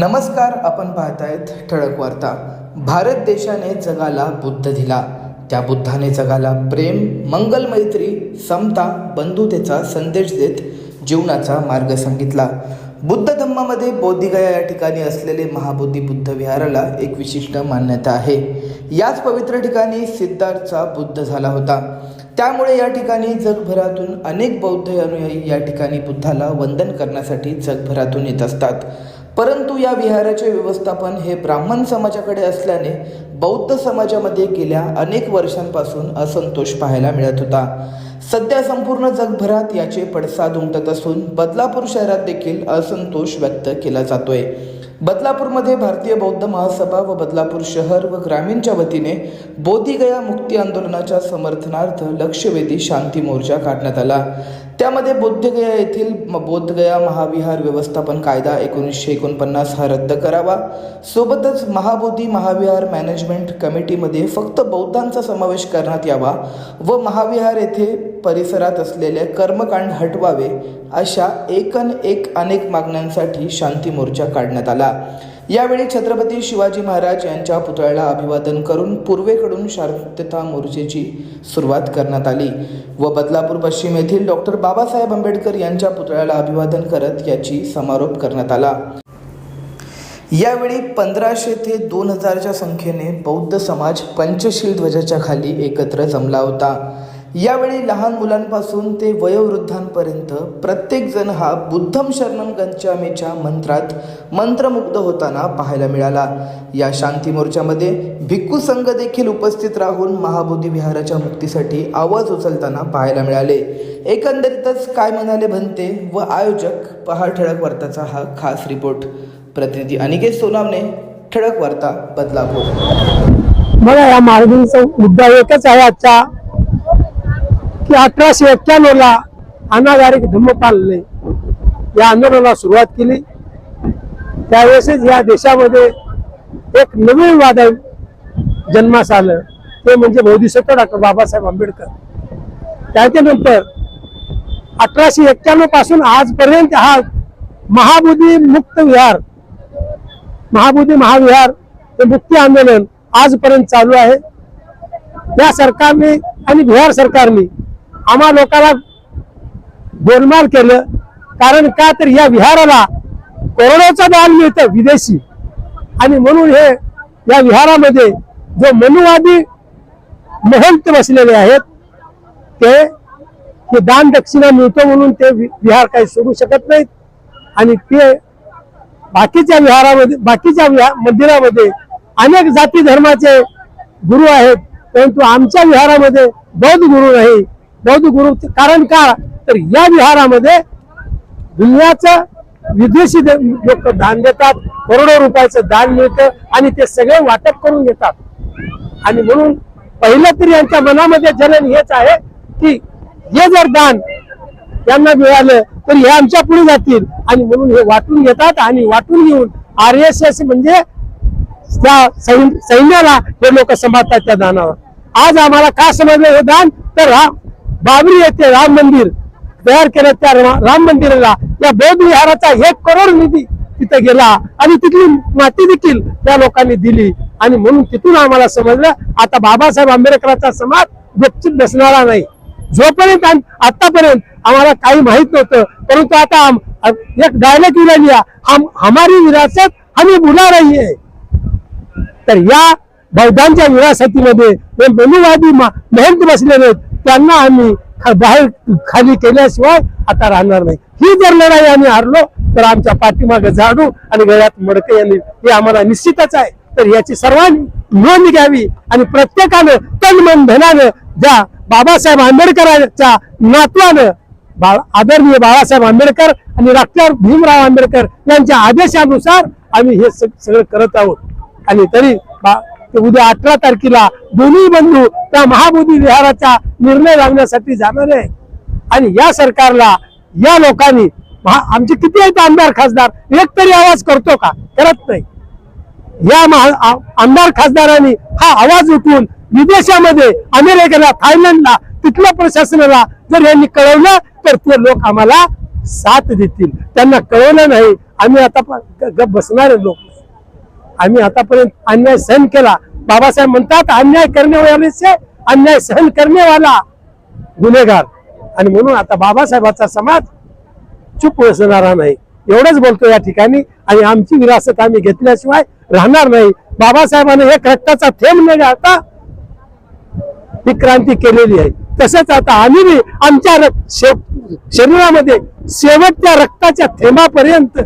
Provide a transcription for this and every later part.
नमस्कार आपण पाहतायत ठळक वार्ता. भारत देशाने जगाला बुद्ध दिला. त्या बुद्धाने जगाला प्रेम मंगल मैत्री समता बंधुतेचा संदेश देत जीवनाचा मार्ग सांगितला. बुद्ध धम्मामध्ये बोधिगया या ठिकाणी असलेले महाबोधी बुद्ध विहाराला एक विशिष्ट मान्यता आहे. याच पवित्र ठिकाणी सिद्धार्थचा बुद्ध झाला होता. त्यामुळे या ठिकाणी जगभरातून अनेक बौद्ध अनुयायी या ठिकाणी बुद्धाला वंदन करण्यासाठी जगभरातून येत असतात. परंतु या विहाराचे व्यवस्थापन हे ब्राह्मण समाजाकडे असल्याने बौद्ध समाजामध्ये गेल्या अनेक वर्षांपासून असंतोष पाहायला मिळत होता. सध्या संपूर्ण जगभरात याचे पडसाद उमटत असून बदलापूर शहरात देखील असंतोष व्यक्त केला जातोय. बदलापूरमध्ये भारतीय बौद्ध महासभा व बदलापूर शहर व ग्रामीणच्या वतीने बोधिगया मुक्ती आंदोलनाच्या समर्थनार्थ लक्षवेधी शांती मोर्चा काढण्यात आला. त्यामध्ये बोद्धगया येथील म- बोधगया महाविहार व्यवस्थापन कायदा एकोणीसशे एकोणपन्नास हा रद्द करावा. सोबतच महाबोधी महाविहार मॅनेजमेंट कमिटीमध्ये फक्त बौद्धांचा समावेश करण्यात यावा व महाविहार येथे परिसरात असलेले कर्मकांड हटवावे अशा एकन एक अनेक मागण्यांसाठी शांती मोर्चा काढण्यात आला. यावेळी छत्रपती शिवाजी महाराज यांच्या पुतळ्याला अभिवादन करून पूर्वेकडून शांतता मोर्चेची सुरुवात करण्यात आली व बदलापूर पश्चिम येथील डॉक्टर बाबासाहेब आंबेडकर यांच्या पुतळ्याला अभिवादन करत याची समारोप करण्यात आला. यावेळी पंधराशे ते दोन हजारच्या संख्येने बौद्ध समाज पंचशील ध्वजाच्या खाली एकत्र जमला होता. यावेळी लहान मुलांपासून ते वयोवृद्धांपर्यंत प्रत्येकजण हा बुद्धम शरणम गंचामेच्या मंत्रात मंत्रमुग्ध होताना पाहायला मिळाला. या शांती मोर्चामध्ये भिक्खू संघ देखील उपस्थित राहून महाबोधी विहाराच्या मुक्तीसाठी आवाज उचलताना पाहायला मिळाले. एकंदरीतच काय म्हणाले भंते व आयोजक पहा ठळक वार्ताचा हा खास रिपोर्ट. प्रतिनिधी अनिकेत सोनावणे ठळक वार्ता बदलापूर. मला या मार्गिंगचा मुद्दा एकच आहे आजच्या की अठराशे एक्क्याण्णवला अनागारिक धम्मपालने या आंदोलनाला सुरुवात केली. त्यावेळेसच या देशामध्ये एक नवीन वादळ जन्मास आलं. ते म्हणजे बौद्धिसत्व डॉक्टर बाबासाहेब आंबेडकर. त्याच्यानंतर अठराशे एक्क्याण्णवपासून आजपर्यंत हा महाबोधी मुक्त विहार महाबोधी महाविहार हे मुक्ती आंदोलन आजपर्यंत चालू आहे. या सरकारने आणि बिहार सरकारने आम्हा लोकांना गोलमाल केलं. कारण का तर या विहाराला कोरोनाचं दान मिळतं विदेशी. आणि म्हणून हे या विहारामध्ये जो मनुवादी महंत बसलेले आहेत ते हे दान दक्षिणा मिळतो म्हणून ते वि- विहार काही सोडू शकत नाहीत. आणि ते बाकीच्या विहारामध्ये बाकीच्या विहा- मंदिरामध्ये अनेक जाती धर्माचे गुरु आहेत. परंतु आमच्या विहारामध्ये बौद्ध गुरु नाही. बौद्ध गुरु कारण का? तर या विहारामध्ये दुनियाचं विदेशी लोक दान देतात करोडो रुपयाचं दान मिळतं आणि ते सगळे वाटप करून घेतात. आणि म्हणून पहिलं तरी यांच्या मनामध्ये जनन हेच आहे की हे जर दान यांना मिळालं तर हे आमच्या पुढे जातील आणि म्हणून हे वाटून घेतात आणि वाटून घेऊन आर एस एस म्हणजे त्या सैन- सैन्याला हे लोक समजतात त्या दानावर. आज आम्हाला का समजलं हे दान? तर हा बाबरी येथे राम मंदिर तयार केलं त्या राम मंदिराला. या बौद्ध विहाराचा एक करोड निधी तिथे गेला आणि तिथली माती देखील त्या लोकांनी दिली. आणि म्हणून तिथून आम्हाला समजलं आता बाबासाहेब आंबेडकरांचा समाज गुपचित बसणारा नाही. जोपर्यंत आतापर्यंत आम्हाला काही माहीत नव्हतं परंतु आता आम- एक डायलॉग विला लिया हम हमारी विरासत हमें बुला रही है. तर या बौद्धांच्या विरासतीमध्ये हे महंत बसलेले आहेत. त्यांना आम्ही बाहेर खाली केल्याशिवाय आता राहणार नाही. ही जर लढाई आम्ही हारलो तर आमच्या पाठीमागे झाडू आणि गळ्यात मडके यांनी हे आम्हाला निश्चितच आहे. तर याची सर्वांनी नोंद घ्यावी आणि प्रत्येकानं तन मन धनानं ज्या बाबासाहेब आंबेडकरांच्या नातवानं बा- आदरणीय बाळासाहेब आंबेडकर आणि डॉक्टर भीमराव आंबेडकर यांच्या आदेशानुसार आम्ही हे सगळं करत आहोत. आणि तरी बा- ते उद्या अठरा तारखेला दोन्ही बंधू त्या महाबोधी विहाराचा निर्णय लावण्यासाठी जाणार आहे. आणि या सरकारला या लोकांनी महा- आमचे किती आहेत आमदार खासदार? एक तरी आवाज करतो का? करत नाही. या महा- आमदार खासदारांनी हा आवाज उठवून विदेशामध्ये अमेरिकेला थायलंडला तिथल्या प्रशासनाला जर यांनी कळवलं तर ते लोक आम्हाला साथ देतील. त्यांना कळवलं नाही. आम्ही आता प- गप बसणारे लोक. आम्ही आतापर्यंत अन्याय सहन केला. बाबासाहेब म्हणतात अन्याय करण्यावाल्याचे से अन्याय सहन करणेवाला गुन्हेगार. आणि म्हणून आता बाबासाहेबाचा समाज चुप बसणारा नाही. एवढंच बोलतो या ठिकाणी. आणि आमची विरासत आम्ही घेतल्याशिवाय राहणार नाही. बाबासाहेबांनी एक रक्ताचा थेंब न आता ही क्रांती केलेली आहे. तसंच आता आम्ही आमच्या शे- शरीरामध्ये शेवटच्या रक्ताच्या थेंबापर्यंत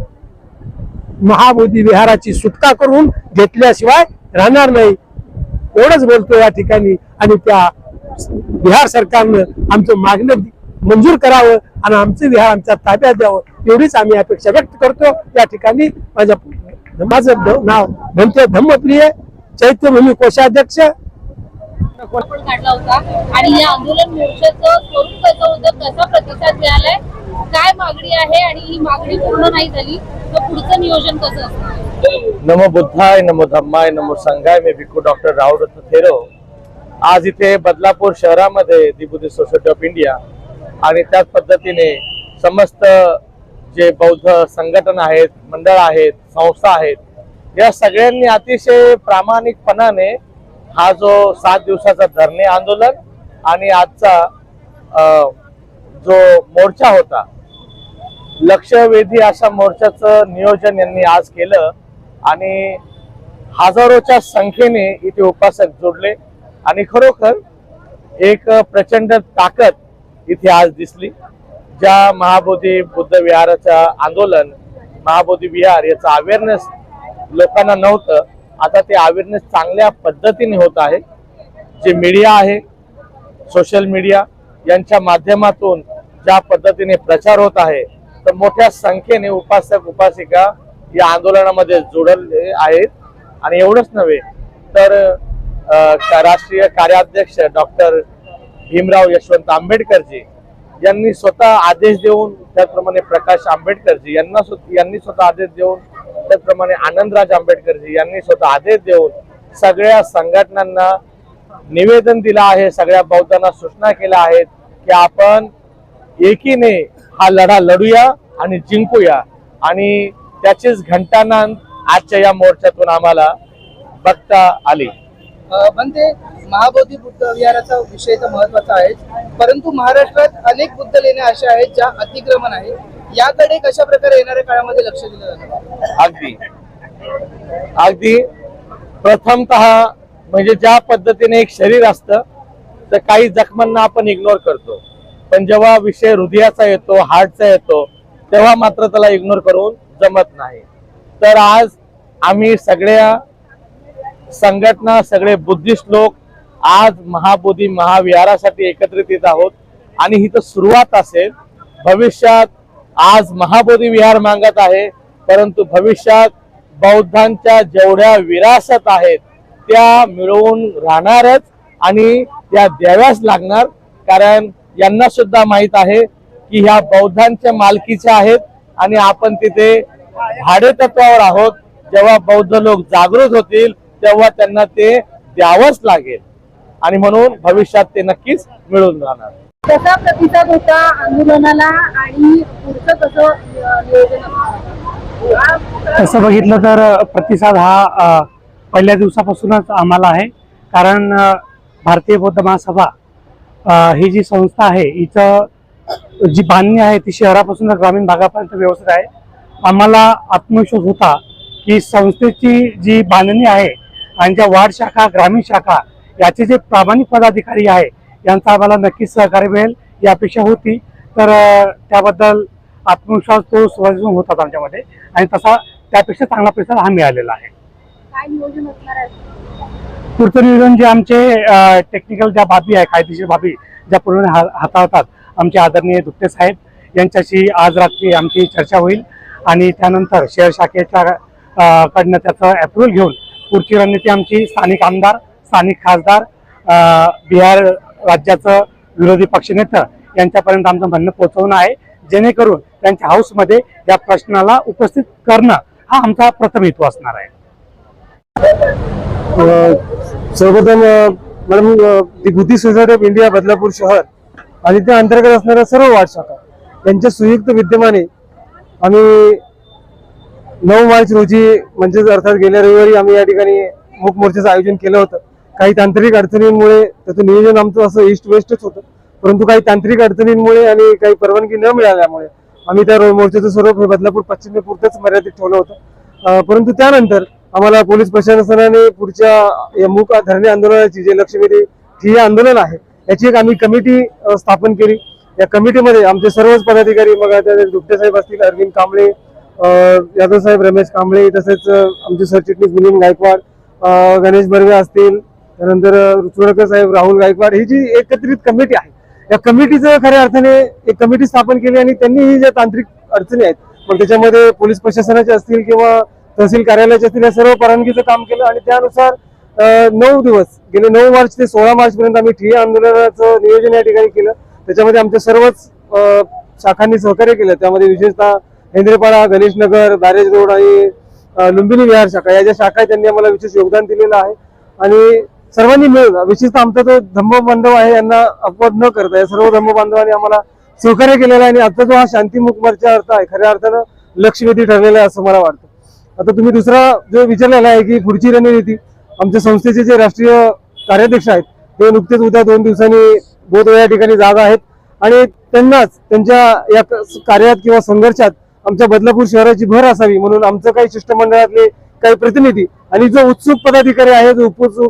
महाबोधी विहाराची सुटका करून घेतल्याशिवाय राहणार नाही. एवढंच बोलतो या ठिकाणी. आणि त्या बिहार सरकारनं आमचं मागणं मंजूर करावं आणि आमचं विहार आमच्या ताब्यात द्यावं एवढीच आम्ही अपेक्षा व्यक्त करतो. या ठिकाणी माझ्या माझं नाव भंते धम्मप्रिय चैत्यभूमी कोषाध्यक्ष आपण काढला होता. आणि या आंदोलन मोर्चाचं स्वरूप कसं होतं कसा प्रतिसाद मिळालाय काय मागणी आहे आणि ही मागणी पूर्ण नाही झाली तर पुढचं नियोजन कसं असणार? नमो बुद्धाय नमो धम्माय नमो संघाय मी भिक्खू डॉक्टर राहुल थेरो आज इथे बदलापूर शहरामध्ये the Buddhist society of India आणि त्याच पद्धतीने समस्त जे बौद्ध संघटन आहेत मंडळ आहेत संस्था आहेत या सगळ्यांनी अतिशय प्रामाणिकपणाने हा जो सात दिवसाचा धरणे आंदोलन आणि आजचा जो मोर्चा होता लक्षवेधी अशा मोर्चाचं नियोजन यांनी आज केलं आणि हजारोच्या संख्येने इथे उपासक जोडले आणि खरोखर एक प्रचंड ताकद इथे आज दिसली. ज्या महाबोधी बुद्ध विहाराचं आंदोलन महाबोधी विहार याचं अवेअरनेस लोकांना नव्हतं आता ते अवेअरनेस चांगल्या पद्धतीने होत आहे. जे मीडिया आहे सोशल मीडिया यांच्या माध्यमातून ज्या पद्धतीने प्रचार होत आहे तर मोठ्या संख्येने उपासक उपासिका या आंदोलनामध्ये जोडले आहेत. आणि एवढंच नव्हे तर राष्ट्रीय कार्याध्यक्ष डॉक्टर भीमराव यशवंत आंबेडकरजी यांनी स्वतः आदेश देऊन त्याचप्रमाणे प्रकाश आंबेडकरजी यांना यांनी स्वतः आदेश देऊन त्याचप्रमाणे आनंदराज आंबेडकरजी यांनी स्वतः आदेश देऊन सगळ्या संघटनांना निवेदन दिलं आहे सगळ्या बौद्धांना सूचना केल्या आहेत की आपण एकीने हा लढा लढूया आणि जिंकूया. आणि त्याचीच घंटानांद आजच्या या मोर्चातून आम्हाला बघता आली. म्हणजे महाबोधी बुद्ध विहाराचा विषय तर महत्त्वाचा आहे परंतु महाराष्ट्रात अनेक बुद्ध लेण्या अशा आहेत ज्या अतिक्रमण आहे याकडे कशा प्रकारे येणाऱ्या काळामध्ये लक्ष दिलं जातं? अगदी. अगदी प्रथमत म्हणजे ज्या पद्धतीने एक शरीर असतं तर काही जखमांना आपण इग्नोर करतो. पण जेव्हा विषय हृदयाचा येतो हार्टचा येतो तेव्हा मात्र त्याला इग्नोर करून जमत नाही. तर आज आम्ही सगळ्या संघटना सगळे बुद्धिस्ट लोक आज महाबोधी महाविहारासाठी एकत्रित येत आहोत. आणि ही तर सुरुवात असेल भविष्यात आज महाबोधी विहार मागत आहे परंतु भविष्यात बौद्धांच्या जेवढ्या विरासत आहेत त्या मिळवून राहणारच आणि त्या द्याव्याच लागणार. कारण यांना सुद्धा माहीत आहे की ह्या बौद्धांच्या मालकीच्या आहेत आणि आपण तिथे भाडेतत्वावर आहोत. जेव्हा बौद्ध लोक जागृत होतील तेव्हा त्यांना ते द्यावंच लागेल. आणि म्हणून भविष्यात ते नक्कीच मिळून राहणार. कसा प्रतिसाद होता आंदोलनाला आणि पुढचं कसं नियोजन तसं बघितलं तर प्रतिसाद हा पहिल्या दिवसापासूनच आम्हाला आहे. कारण भारतीय बौद्ध महासभा ही जी संस्था आहे हिचं जी बांधणी आहे ती शहरापासून तर ग्रामीण भागापर्यंत व्यवस्थित आहे. आम्हाला आत्मविश्वास होता की संस्थेची जी बांधणी आहे आणि ज्या वार्ड शाखा ग्रामीण शाखा याचे जे प्रामाणिक पदाधिकारी आहे यांचा आम्हाला नक्कीच सहकार्य मिळेल ही अपेक्षा होती. तर त्याबद्दल आत्मविश्वास तो सुरुवातीपासून होतात आमच्यामध्ये आणि तसा त्यापेक्षा चांगला प्रतिसाद हा मिळालेला आहे. पुढचं नियोजन जे आमचे टेक्निकल ज्या बाबी आहे कायदेशीर बाबी ज्या पूर्ण हाताळतात आमचे आदरणीय दुप्ते साहेब यांच्याशी आज रात्री आमची चर्चा होईल आणि त्यानंतर शहर शाखेच्या कडनं त्याचं अप्रुव्हल घेऊन पुढची रणनीती आमची स्थानिक आमदार स्थानिक खासदार बिहार राज्याचं विरोधी पक्षनेतं यांच्यापर्यंत आमचं म्हणणं पोहोचवणं आहे. जेणेकरून त्यांच्या हाऊसमध्ये या प्रश्नाला उपस्थित करणं हा आमचा प्रथम हेतू असणार आहे. सर्वप्रथम madam Vibhuti society of India Badlapur शहर आणि त्या अंतर्गत असणाऱ्या सर्व वार्ड शाखा यांच्या संयुक्त विद्यमाने आम्ही नऊ मार्च रोजी म्हणजेच अर्थात गेल्या रविवारी आम्ही या ठिकाणी मूक मोर्चाचं आयोजन केलं होतं. काही तांत्रिक अडचणींमुळे त्याचं नियोजन आमचं असं ईस्ट वेस्टच होतं. परंतु काही तांत्रिक अडचणींमुळे आणि काही परवानगी न मिळाल्यामुळे आम्ही त्या रो- मोर्चाचं स्वरूप हे बदलापूर पश्चिमेपुरतंच मर्यादित ठेवलं होतं. परंतु त्यानंतर आम्हाला पोलीस प्रशासनाने पुढच्या या मूक धरणे आंदोलनाची जे लक्षवेधी हे आंदोलन आहे याची एक आम्ही कमिटी स्थापन केली. या कमिटीमध्ये आमचे सर्वच पदाधिकारी मग आता दुपटे साहेब असतील अरविंद कांबळे यादव साहेब रमेश कांबळे तसेच आमचे सरचिटणीस मिलिंद गायकवाड गणेश बर्वे असतील त्यानंतर ऋतुरकर चुडकर साहेब राहुल गायकवाड ही जी एकत्रित कमिटी आहे या कमिटीचं खऱ्या अर्थाने एक कमिटी स्थापन केली आणि त्यांनी ही ज्या तांत्रिक अडचणी आहेत मग त्याच्यामध्ये पोलीस प्रशासनाच्या असतील किंवा तहसील कार्यालयाच्या असतील या सर्व परवानगीचं काम केलं आणि त्यानुसार नऊ दिवस गेले नऊ मार्च ते सोळा मार्च पर्यंत आम्ही ठिय्या आंदोलनाचं नियोजन या ठिकाणी केलं. त्याच्यामध्ये आमच्या सर्वच शाखांनी सहकार्य केलं. त्यामध्ये विशेषतः हेंद्रेपाडा गणेश नगर बॅरेज रोड आणि लुंबिनी विहार शाखा या ज्या शाखा आहेत त्यांनी आम्हाला विशेष योगदान दिलेलं आहे. आणि सर्वांनी मिळून विशेषतः आमचा जो धम्म बांधव आहे यांना अपवाद न करता या सर्व धम्म बांधवांनी आम्हाला सहकार्य केलेला आहे आणि आता जो हा शांतीमुख मोर्चा अर्थ आहे खऱ्या अर्थानं लक्षवेधी ठरलेला आहे असं मला वाटतं. आता तुम्ही दुसरा जो विचारलेला आहे की पुढची रणनीती आमच्या संस्थेचे जे राष्ट्रीय कार्याध्यक्ष आहेत ते नुकतेच उद्या दोन दिवसांनी बोध या ठिकाणी जात आहेत आणि त्यांनाच त्यांच्या या कार्यात किंवा संघर्षात आमच्या बदलापूर शहराची भर असावी म्हणून आमचं काही शिष्टमंडळातले काही प्रतिनिधी आणि जो उत्सुक पदाधिकारी आहे जो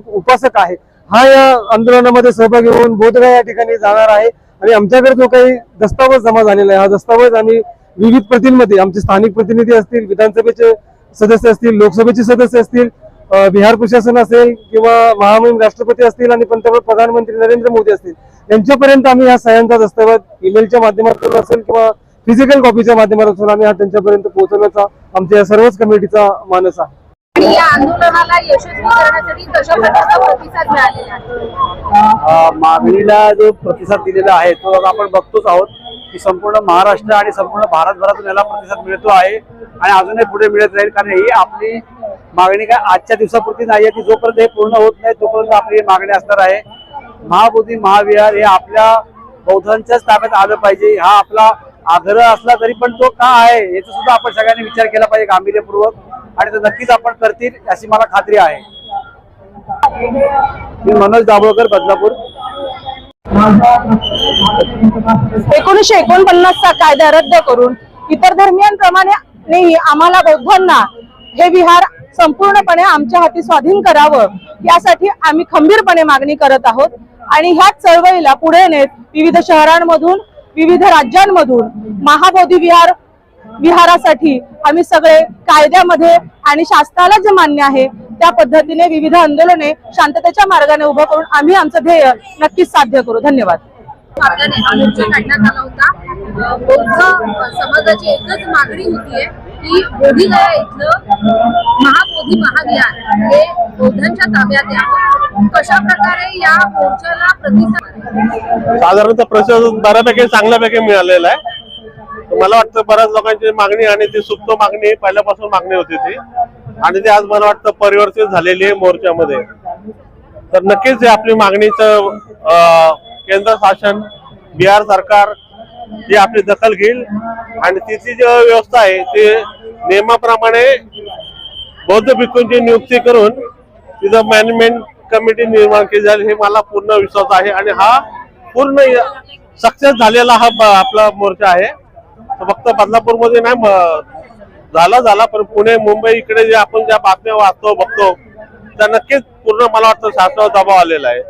उपासक आहे हा या आंदोलनामध्ये सहभागी होऊन बोधगा या ठिकाणी जाणार आहे. आणि आमच्याकडे जो काही दस्तावेज जमा झालेला आहे हा दस्तावेज आम्ही विविध प्रतींमध्ये आमचे स्थानिक प्रतिनिधी असतील विधानसभेचे सदस्य असतील लोकसभेचे सदस्य असतील बिहार प्रशासन असेल किंवा महामहिम राष्ट्रपती असतील आणि पंतप्रधान प्रधानमंत्री नरेंद्र मोदी असतील यांच्यापर्यंत आम्ही हा सह्यांचा दस्तावेज ईमेलच्या माध्यमातून असेल किंवा फिजिकल कॉपीच्या माध्यमातून आम्ही हा त्यांच्यापर्यंत पोहोचवण्याचा आमच्या या सर्वच कमिटीचा मानस आहे. आणि या आंदोलनाला यशस्वी करण्यासाठी कशा प्रकारचा प्रतिसाद मिळालेला आहे? मागणीला जो प्रतिसाद दिलेला आहे तो आपण बघतोच आहोत की संपूर्ण महाराष्ट्र आणि संपूर्ण भारतभरातून याला प्रतिसाद मिळतो आहे आणि अजूनही पुढे मिळत राहील. कारण ही आपली मागणी काय आजच्या दिवसापुरती नाही आहे ती जोपर्यंत हे पूर्ण होत नाही तोपर्यंत आपली ही मागणी असणार आहे. महाबोधी महाविहार हे आपल्या बौद्धांच्याच ताब्यात आलं पाहिजे. हा आपला आग्रह असला तरी पण तो का आहे याचा सुद्धा आपण सगळ्यांनी विचार केला पाहिजे गांभीर्यपूर्वक. आणि ते नक्कीच आपण करतील अशी मला खात्री आहे. मी मनोज दाभोळकर बदलापूर. एकोणीसशे एकोणपन्नासचा कायदा रद्द करून इतर धर्मियांप्रमाणे आम्हाला बौद्धांना हे विहार संपूर्णपणे आमच्या हाती स्वाधीन करावं यासाठी आम्ही खंबीरपणे मागणी करत आहोत. आणि ह्याच चळवळीला पुढे नेत विविध शहरांमधून विविध राज्यांमधून महाबोधी विहार विहारासाठी आम्ही सगळे कायद्यामध्ये आणि शास्त्राला जे मान्य आहे त्या पद्धतीने विविध आंदोलने शांततेच्या मार्गाने उभं करून आम्ही आमचं ध्येय नक्कीच साध्य करू. धन्यवाद. मार्गाने मोर्चा काढण्यात आला होता. अ, बौद्ध अ, समाजाची एकच मागणी होतीये की बोधीगया इथलं महाबोधी महाविहार हे बौद्धांच्या ताब्यात यावं. कशा प्रकारे या मोर्चाला प्रतिसाद आहे? साधारणतः प्रतिसाद बऱ्यापैकी चांगल्यापैकी मिळालेला आहे. मला वाटतं बऱ्याच लोकांची मागणी आणि ती सुप्त मागणी पहिल्यापासून मागणी होती ती. आणि ती आज मला वाटतं परिवर्तित झालेली आहे मोर्चामध्ये. तर नक्कीच हे आपली मागणीचं केंद्र शासन बिहार सरकार ही आपली दखल घेईल. आणि तिची जी व्यवस्था आहे ती नियमाप्रमाणे बौद्ध भिक्खूंची नियुक्ती करून तिथं मॅनेजमेंट कमिटी निर्माण केली जाईल हे मला पूर्ण विश्वास आहे. आणि हा पूर्ण सक्सेस झालेला हा ब- आपला मोर्चा आहे. फक्त बदलापूरमध्ये नाही म- झाला झाला पण पुणे मुंबई इकडे जे आपण ज्या बातम्या वाचतो बघतो त्या नक्कीच पूर्ण मला वाटतं शासनावर दबाव आलेला आहे.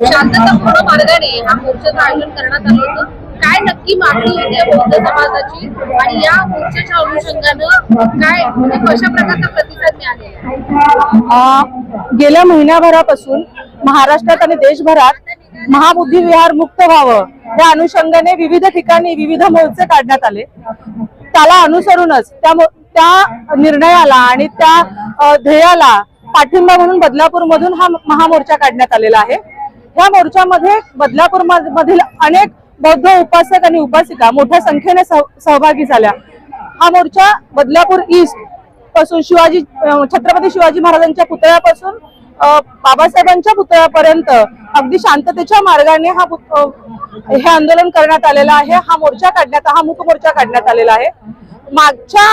शांततापूर्ण मार्गाने हा मोर्चाचं आयोजन करण्यात आलं होतं. काय नक्की मागणी होती या बौद्ध समाजाची? आणि या मोर्चाच्या अनुषंगानं काय म्हणजे कशा प्रकारचा प्रतिसाद मिळालेला आहे? अ, गेल्या महिन्याभरापासून महाराष्ट्रात आणि देशभरात महाबुद्धी विहार मुक्त व्हावं. या अनुषंगाने विविध ठिकाणी विविध मोर्चे काढण्यात आले. त्याला अनुसरूनच त्या त्या निर्णयाला आणि त्या ध्येयाला पाठिंबा म्हणून बदलापूर मधून हा महामोर्चा काढण्यात आलेला आहे. या मोर्चामध्ये बदलापूर मधील अनेक बौद्ध उपासक आणि उपासिका मोठ्या संख्येने सह- सहभागी झाल्या. हा मोर्चा बदलापूर ईस्टपासून शिवाजी छत्रपती शिवाजी महाराजांच्या पुतळ्यापासून बाबासाहेबांच्या पुतळ्यापर्यंत अगदी शांततेच्या मार्गाने हा हे आंदोलन करण्यात आलेलं आहे. हा मोर्चा काढण्यात हा मूक मोर्चा काढण्यात आलेला आहे. मागच्या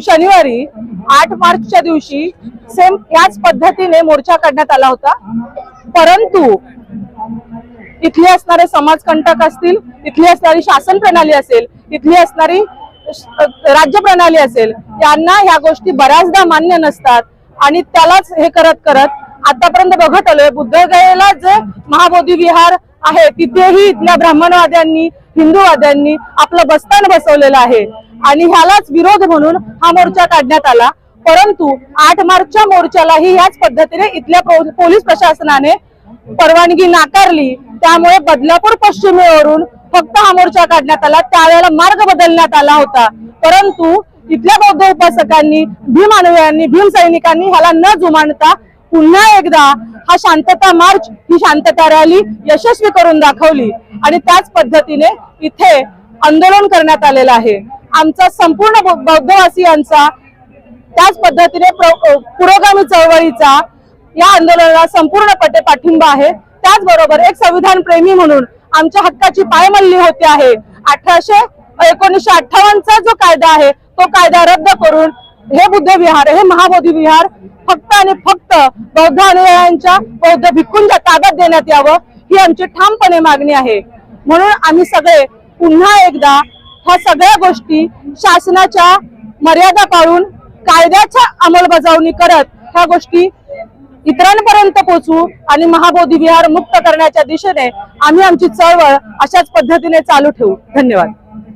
शनिवारी आठ मार्चच्या दिवशी सेम याच पद्धतीने मोर्चा काढण्यात आला होता. परंतु इथले असणारे समाजकंटक असतील इथली असणारी शासन प्रणाली असेल इथली असणारी राज्य प्रणाली असेल यांना ह्या गोष्टी बऱ्याचदा मान्य नसतात. आणि त्यालाच हे करत करत आतापर्यंत बघत आलोय बुद्धगयेला जे महाबोधी विहार आहे तिथेही इथल्या ब्राह्मणवाद्यांनी हिंदूवाद्यांनी आपलं बस्तान बसवलेलं आहे. आणि ह्यालाच विरोध म्हणून हा मोर्चा काढण्यात आला. परंतु आठ मार्चच्या मोर्चालाही याच पद्धतीने इथल्या पोलीस प्रशासनाने परवानगी नाकारली. त्यामुळे बदलापूर पश्चिमेवरून फक्त हा मोर्चा काढण्यात आला. त्यावेळेला मार्ग बदलण्यात आला होता. परंतु इथल्या बौद्ध उपासकांनी भीम अनुयायांनी भीम सैनिकांनी ह्याला न जुमानता पुन्हा एकदा हा शांतता मार्च ही शांतता रॅली यशस्वी करून दाखवली. आणि त्याच पद्धतीने इथे आंदोलन करण्यात आलेलं आहे. आमचा संपूर्ण बौद्धवासियांचा त्याच पद्धतीने पुरोगामी चळवळीचा या आंदोलनाला संपूर्णपणे पाठिंबा आहे. त्याचबरोबर एक संविधान प्रेमी म्हणून आमच्या हक्काची पायमल्ली होते आहे. अठराशे एकोणीसशे अठ्ठावन्नचा जो कायदा आहे तो कायदा रद्द करून हे बुद्ध विहार हे महाबोधी विहार फक्त आणि फक्त बौद्ध अनुयायांच्या बौद्ध भिक्खूंच्या ताब्यात देण्यात यावं ही आमची ठामपणे मागणी आहे. म्हणून आम्ही सगळे पुन्हा एकदा ह्या सगळ्या गोष्टी शासनाच्या मर्यादा पाळून कायद्याच्या अंमलबजावणी करत ह्या गोष्टी इतरांपर्यंत पोहोचू आणि महाबोधी विहार मुक्त करण्याच्या दिशेने आम्ही आमची चळवळ अशाच पद्धतीने चालू ठेवू. धन्यवाद.